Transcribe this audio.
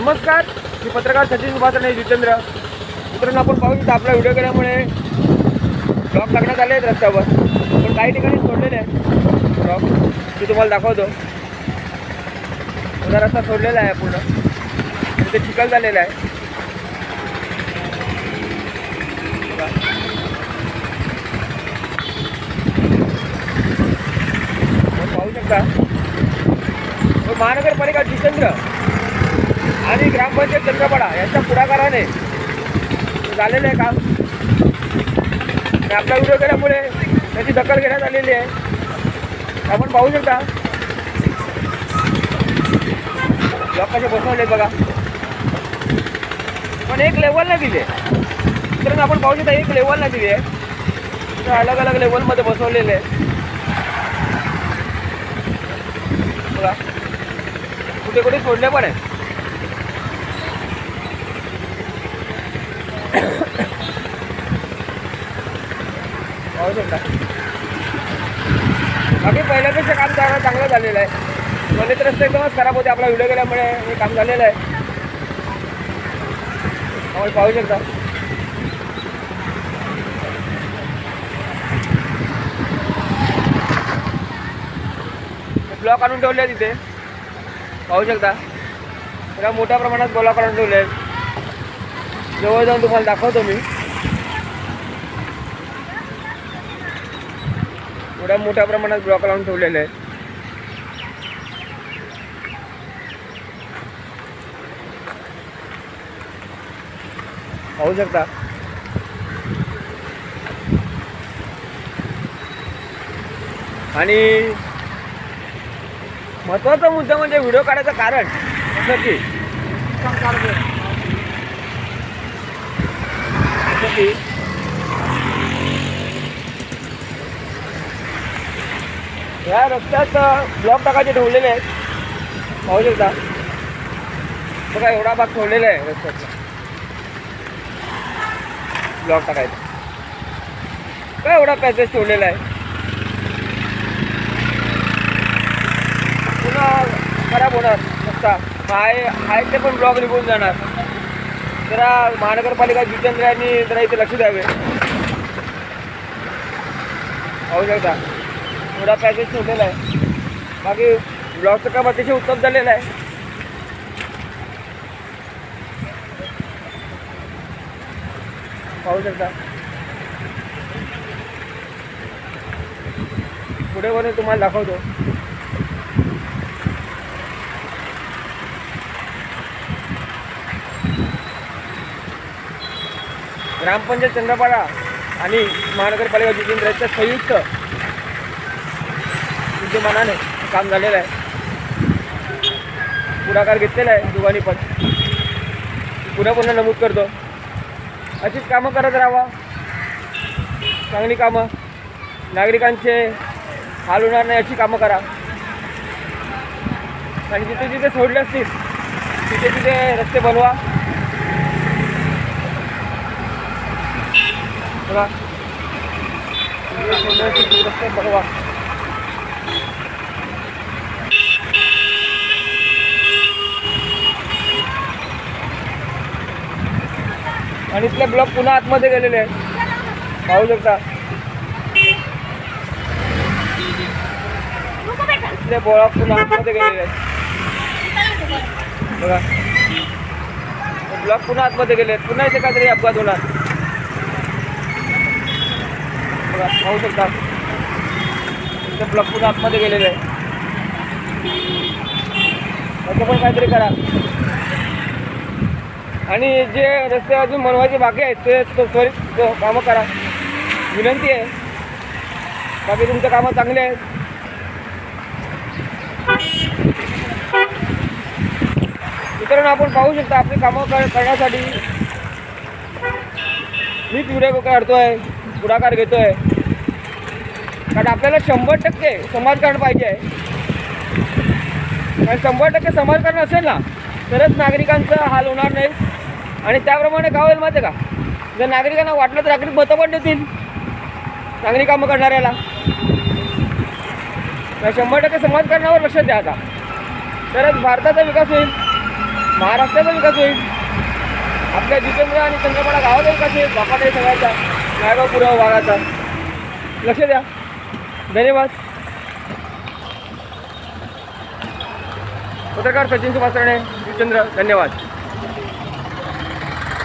नमस्कार मी पत्रकार सचिन सुभाषणे जितेंद्र. मित्रांनो आपण पाहू शकतो आपला व्हिडिओ केल्यामुळे ब्लॉक लागण्यात आले आहेत रस्त्यावर. पण काही ठिकाणी सोडलेले आहेत ब्लॉक मी तुम्हाला दाखवतो. माझा रस्ता सोडलेला आहे पूर्ण. तिथे चिखल झालेला आहे. पाहू शकता. महानगरपालिका जितेंद्र. आणि ग्रामपंचायत चंद्रपाडा यांच्या पुढाकाराने झालेलं आहे काम. आणि आपला व्हिडिओ केल्यामुळे त्याची दखल घेण्यात आलेली आहे. आपण पाहू शकता. लोकांचे बसवले बघा. पण एक लेवलला दिले तर आपण पाहू शकता एक लेवलला दिली आहे. अलग अलग लेवलमध्ये बसवलेले आहे बघा. कुठे कुठे सोडले पण आहे पाहू शकता बाकी पहिल्यापेक्षा काम चांगलं चांगलं झालेलं आहे. गणित रस्ते एकदमच खराब होते आपला व्हिडिओ गेल्यामुळे हे काम झालेलं आहे. आपण पाहू शकता. ब्लॉक आणून ठेवले आहे तिथे पाहू शकता. त्याला मोठ्या प्रमाणात ब्लॉक आणून ठेवले आहेत. जवळ जाऊन तुम्हाला दाखवतो मी. एवढ्या मोठ्या प्रमाणात ब्लॉक लावून ठेवलेले आहेत. पाहू शकता. आणि महत्त्वाचा मुद्दा म्हणजे व्हिडिओ काढायचं कारण असं की होती ह्या या रस्त्यात ब्लॉक टाकायचे ठेवलेले आहेत. पाहू शकता बघा एवढा भाग ठेवलेला आहे रस्त्यातला ब्लॉक टाकायचा. काय एवढा पॅसेज ठेवलेला आहे. पुन्हा खराब होणार रस्ता. हाय हाय ते पण ब्लॉक निघून जाणार. जरा महानगरपालिका जितेंद्र यांनी जरा इथे लक्ष द्यावे. पाहू शकता. एवढा पॅकेज ठेवलेला आहे. बाकी ब्लॉकचं काम अतिशय उत्तम झालेलं आहे. पाहू शकता. पुढे वर तुम्हाला दाखवतो. ग्रामपंचायत चंद्रपाडा आणि महानगरपालिका जितेंद्र यांच्या संयुक्त विद्यमानाने काम झालेलं आहे. पुढाकार घेतलेला आहे दोघांनी पण. पुन्हा पुन्हा नमूद करतो. अशीच कामं करत राहावा. चांगली कामं. नागरिकांचे हाल होणार नाही अशी कामं करा. आणि जिथे जिथे सोडले असतील तिथे तिथे रस्ते बनवा. बघा आणि इथले ब्लॉक पुन्हा आतमध्ये गेलेले आहेत. पाहू शकता. इथले ब्लॉक पुन्हा आतमध्ये गेलेले आहेत. बघा. ब्लॉक पुन्हा आतमध्ये गेले आहेत. पुन्हा इथे काहीतरी अपघात होणार. बघा पाहू शकता इथे ब्लॉक आतमध्ये गेलेले आहे. असं पण काहीतरी करा. आणि जे रस्ते अजून बनवायचे बाकी आहेत ते त्वरित कामं करा. विनंती आहे. बाकी तुमचं कामं चांगले आहेत. मित्रांनो आपण पाहू शकता आपली कामं कर करण्यासाठी. मीच व्हिडिओ आहे पुढाकार घेतोय. आहे आपल्याला शंभर टक्के समाजकारण पाहिजे आहे. शंभर टक्के समाजकारण असेल ना तरच नागरिकांचा हाल होणार नाही. आणि त्याप्रमाणे काय होईल माहिती आहे का? जर नागरिकांना वाटलं तर नागरिक मतं पण देतील. चांगली कामं करणाऱ्याला. शंभर टक्के समाजकारणावर लक्ष द्या आता. तरच भारताचा विकास होईल. महाराष्ट्राचा विकास होईल. आपल्या जितेंद्र आणि चंद्रपाडा गावाचा विकास होईल. बापाटे सगळ्याचा नायगाव पुरावा भागाचा. लक्ष द्या. धन्यवाद पत्रकार सचिन सुभाष राणे जितेंद्र धन्यवाद.